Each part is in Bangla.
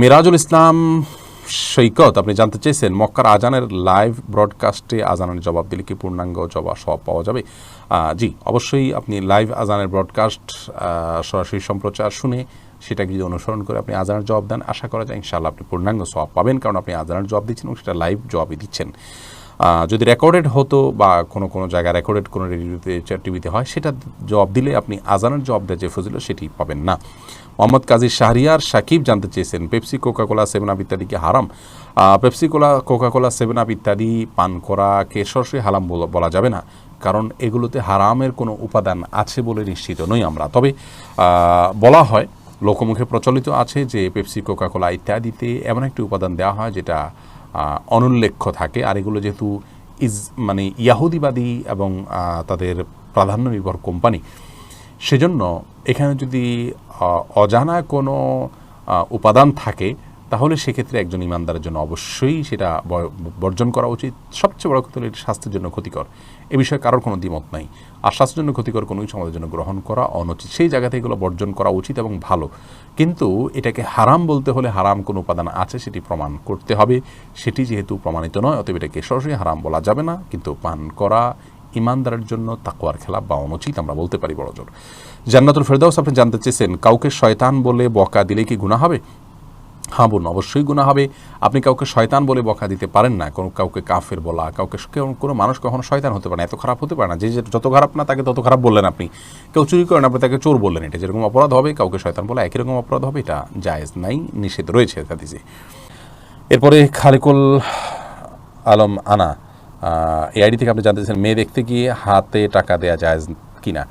মিরাজুল ইসলাম সৈকত, আপনি জানতে চেয়েছেন মক্কার আজানের লাইভ ব্রডকাস্টে আজানের জবাব দিলে কি পূর্ণাঙ্গ জবাব সব পাওয়া যাবে? জি, অবশ্যই আপনি লাইভ আজানের ব্রডকাস্ট সরাসরি সম্প্রচার শুনে সেটাকে যদি অনুসরণ করে আপনি আজানের জবাব দেন, আশা করা যায় ইনশাআল্লাহ আপনি পূর্ণাঙ্গ সব পাবেন, কারণ আপনি আজানের জবাব দিচ্ছেন এবং সেটা লাইভ জবাবই দিচ্ছেন। যদি রেকর্ডেড হতো বা কোনো কোনো জায়গায় রেকর্ডেড কোনো রেডিওতে টিভিতে হয়, সেটা জবাব দিলে আপনি আজানের জবাবটা যে ফজিল সেটি পাবেন না। মোহাম্মদ কাজী শাহরিয়ার সাকিব জানতে চেয়েছেন, পেপসি, কোকাকোলা, সেভেন আপ ইত্যাদি কি হারাম? Pepsi, cola, Coca Cola, seven up ইত্যাদি পান করাকে সরাসরি হারাম বলা যাবে না। কারণ এগুলোতে হারামের কোনো উপাদান আছে বলে নিশ্চিত নই আমরা। তবে বলা হয়, লোকমুখে প্রচলিত আছে যে পেপসি, কোকাকোলা ইত্যাদিতে এমন একটি উপাদান দেওয়া হয় যেটা অনুল্লেখ্য থাকে। আর এগুলো যেহেতু ইজ মানে ইয়াহুদিবাদী এবং তাদের প্রাধান্য নির্ভর কোম্পানি সেজন্য এখানে যদি অজানা কোনো উপাদান থাকে, তাহলে সেক্ষেত্রে একজন ইমানদারের জন্য অবশ্যই সেটা বর্জন করা উচিত। সবচেয়ে বড় কথা হলো এটি স্বাস্থ্যের জন্য ক্ষতিকর। এ বিষয়ে কারোর কোনো দ্বিমত নাই। আর স্বাস্থ্যের জন্য ক্ষতিকর কোনো কিছু আমাদের জন্য গ্রহণ করা অনুচিত। সেই জায়গা থেকে এগুলো বর্জন করা উচিত এবং ভালো। কিন্তু এটাকে হারাম বলতে হলে হারাম কোনো উপাদান আছে সেটি প্রমাণ করতে হবে। সেটি যেহেতু প্রমাণিত নয়, অতএব এটাকে সরাসরি হারাম বলা যাবে না। কিন্তু পান করা ইমানদারের জন্য তাকুয়ার খেলা বা অনুচিত আমরা বলতে পারি, বড় জোর। জান্নাতুল ফেরদাউস আপনি জানতে চেয়েছেন, কাউকে শয়তান বলে বকা দিলে কি গুণা হবে? হ্যাঁ বোন, অবশ্যই গুণা হবে। আপনি কাউকে শয়তান বলে বকা দিতে পারেন না, কোনো কাউকে কাফের বলা, কাউকে কোনো মানুষ কখনো শয়তান হতে পারে না, এত খারাপ হতে পারে না। যে যত খারাপ না তাকে তত খারাপ বললেন আপনি। কেউ চুরি করেন আপনি তাকে চোর বললেন এটা। যেরকম অপরাধ হবে, কাউকে শয়তান বলা একই রকম অপরাধ হবে, এটা জায়েজ নাই, নিষেধ রয়েছে হাদিসে। এরপরে খালিকুল আলম আনা এই আইডি থেকে আপনি জানতে চান মেয়ে দেখতে গিয়ে হাতে টাকা দেওয়া যায় কিনা?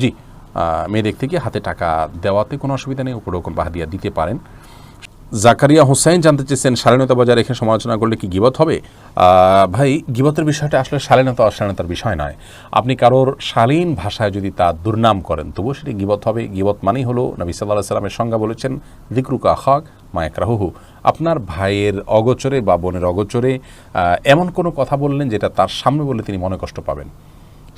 জি মেয়ে দেখতে গিয়ে হাতে টাকা দেওয়াতে কোনো অসুবিধা নেই উপরে কোন বাহাদিয়া দিতে পারেন। জাকারিয়া হোসেন জানতে চেয়েছেন, শালীনতা বজায় রেখে সমালোচনা করলে কি গিবত হবে? ভাই, গিবতের বিষয়টা আসলে শালীনতা, অশালীনতার বিষয় নয়। আপনি কারোর শালীন ভাষায় যদি তা দুর্নাম করেন, তবুও সেটি গিবত হবে। গিবত মানেই হলো নবী সাল্লাহ সাল্লামের সংজ্ঞা বলেছেন দিকরুকা হক মায়করাহু আপনার ভাইয়ের অগোচরে বা বোনের অগোচরে এমন কোনো কথা বললেন যেটা তার সামনে বলে তিনি মনে কষ্ট পাবেন?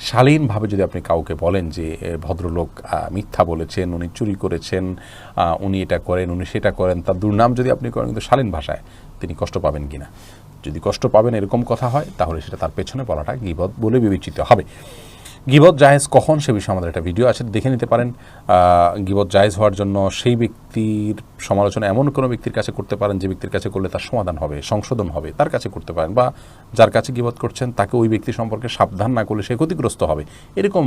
শালীনভাবে যদি আপনি কাউকে বলেন যে ভদ্রলোক মিথ্যা বলেছেন, উনি চুরি করেছেন উনি এটা করেন, উনি সেটা করেন, তার দুর্নাম যদি আপনি করেন কিন্তু শালীন ভাষায়, তিনি কষ্ট পাবেন কিনা? যদি কষ্ট পাবেন এরকম কথা হয়, তাহলে সেটা তার পেছনে বলাটা গিবদ বলে বিবেচিত হবে। গিবত জায়েজ কখন সে বিষয়ে আমাদের একটা ভিডিও আছে, দেখে নিতে পারেন। গিবত জায়েজ হওয়ার জন্য সেই ব্যক্তির সমালোচনা এমন কোনো ব্যক্তির কাছে করতে পারেন যে ব্যক্তির কাছে করলে তার সমাধান হবে, সংশোধন হবে, তার কাছে করতে পারেন বা যার কাছে গিবত করছেন তাকে ওই ব্যক্তি সম্পর্কে সাবধান না করলে সে ক্ষতিগ্রস্ত হবে। এরকম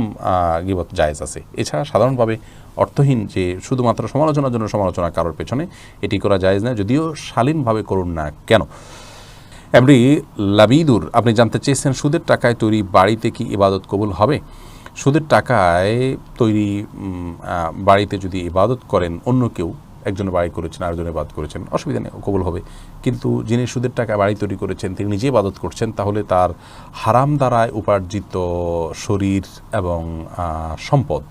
গিবত জায়েজ আছে। এছাড়া সাধারণভাবে অর্থহীন যে শুধুমাত্র সমালোচনার জন্য সমালোচনা কারোর পেছনে, এটি করা জায়েজ না যদিও শালীনভাবে করুন না কেন। এমনি লাবিদুর, আপনি জানতে চেয়েছেন সুদের টাকায় তৈরি বাড়িতে কি ইবাদত কবুল হবে? সুদের টাকায় তৈরি বাড়িতে যদি ইবাদত করেন, অন্য কেউ একজন বাড়ি করেছেন আরেকজনের ইবাদত করেছেন, অসুবিধা নেই, কবুল হবে। কিন্তু যিনি সুদের টাকা বাড়ি তৈরি করেছেন, তিনি নিজে ইবাদত করছেন, তাহলে তার হারাম দ্বারায় উপার্জিত শরীর এবং সম্পদ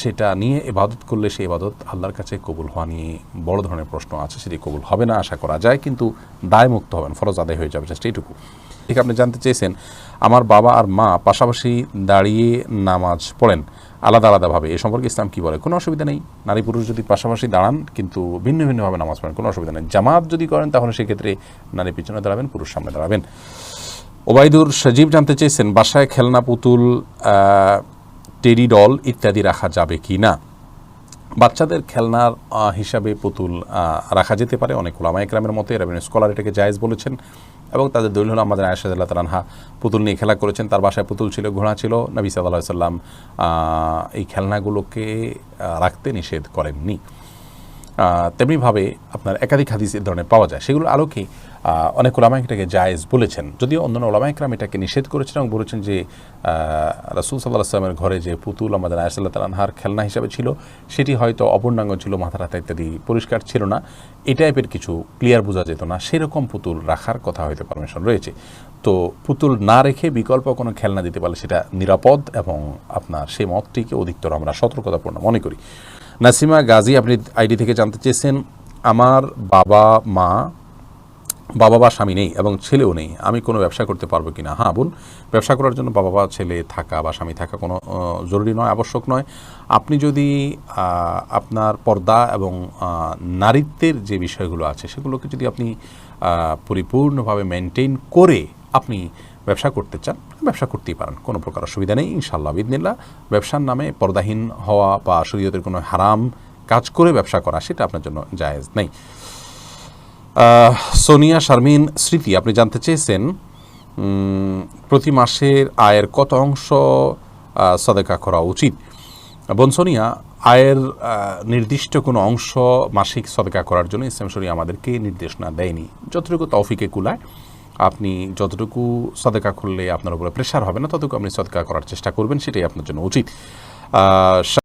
সেটা নিয়ে এবাদত করলে সেই এবাদত আল্লাহর কাছে কবুল হওয়া নিয়ে বড় ধরনের প্রশ্ন আছে, সেটি কবুল হবে না আশা করা যায়, কিন্তু দায়মুক্ত হবেন, ফরজ আদায় হয়ে যাবে, জাস্ট এইটুকু। ঠিক আপনি জানতে চেয়েছেন, আমার বাবা আর মা পাশাপাশি দাঁড়িয়ে নামাজ পড়েন আলাদা আলাদাভাবে, এ সম্পর্কে ইসলাম কী বলে? কোনো অসুবিধা নেই। নারী পুরুষ যদি পাশাপাশি দাঁড়ান, কিন্তু ভিন্ন ভিন্নভাবে নামাজ পড়েন, কোনো অসুবিধা নেই। জামাত যদি করেন, তাহলে সেক্ষেত্রে নারী পিছনে দাঁড়াবেন, পুরুষ সামনে দাঁড়াবেন। ওবায়দুর সজীব জানতে চেয়েছেন, বাসায় খেলনা পুতুল আহ, টেডি ডল ইত্যাদি রাখা যাবে কি না? বাচ্চাদের খেলনার হিসাবে পুতুল রাখা যেতে পারে। অনেক ওলামা একরামের মতে রাবেন স্কলার এটাকে জায়েজ বলেছেন এবং তাদের দলিল হল আমাদের আয়সাদুল্লাহ তালানহা পুতুল নিয়ে খেলা করেছেন। তার বাসায় পুতুল ছিল ঘোড়া ছিল। নবী সাল্লাহ সাল্লাম এই খেলনাগুলোকে রাখতে নিষেধ করেননি। তেমনিভাবে আপনার একাধিক হাদিস এ ধরনের পাওয়া যায়। সেগুলোর আলোকে অনেক ওলামা এটাকে জায়েজ বলেছেন। যদিও অন্যান্য ওলামা একরাম এটাকে নিষেধ করেছেন এবং বলেছেন যে রাসুল সাল্লাহ আসলামের ঘরে যে পুতুল আমাদের আয়সাল্লাহ তালানহার খেলনা হিসাবে ছিল, সেটি হয়তো অপূর্ণাঙ্গ ছিল, মাথা রাতা ইত্যাদি পরিষ্কার ছিল না। এই টাইপের কিছু ক্লিয়ার বোঝা যেত না। সেরকম পুতুল রাখার কথা হয়তো পারমিশন রয়েছে। তো পুতুল না রেখে বিকল্প কোনো খেলনা দিতে পারলে সেটা নিরাপদ এবং আপনার সেই মতটিকে অধিকতর আমরা সতর্কতাপূর্ণ মনে করি। নাসিমা গাজী, আপনি আইডি থেকে জানতে চেয়েছেন, আমার বাবা, মা, বাবা বা স্বামী নেই এবং ছেলেও নেই, আমি কোনো ব্যবসা করতে পারব কি না হ্যাঁ বোন ব্যবসা করার জন্য বাবা বা ছেলে থাকা বা স্বামী থাকা কোনো জরুরি নয়, আবশ্যক নয়। আপনি যদি আপনার পর্দা এবং নারীত্বের যে বিষয়গুলো আছে, সেগুলোকে যদি আপনি পরিপূর্ণভাবে মেনটেন করে আপনি ব্যবসা করতে চান, ব্যবসা করতেই পারেন, কোনো প্রকার অসুবিধা নেই ইনশাল্লাহ বিদিনিল্লা ব্যবসার নামে পর্দাহীন হওয়া বা শরীয়তের কোনো হারাম কাজ করে ব্যবসা করা, সেটা আপনার জন্য জায়েজ নেই। সোনিয়া শারমিন স্মৃতি, আপনি জানতে চেয়েছেন প্রতি মাসের আয়ের কত অংশ সদেকা করা উচিত? বোন সোনিয়া, আয়ের নির্দিষ্ট কোনো অংশ মাসিক সদেকা করার জন্য ইসলাম শরী আমাদেরকে নির্দেশনা দেয়নি। যতটুকু তৌফিকে কুলায় আপনি যতটুকু সদেকা করলে আপনার উপরে প্রেশার হবে না, ততটুকু আপনি সদকা করার চেষ্টা করবেন, সেটাই আপনার জন্য উচিত।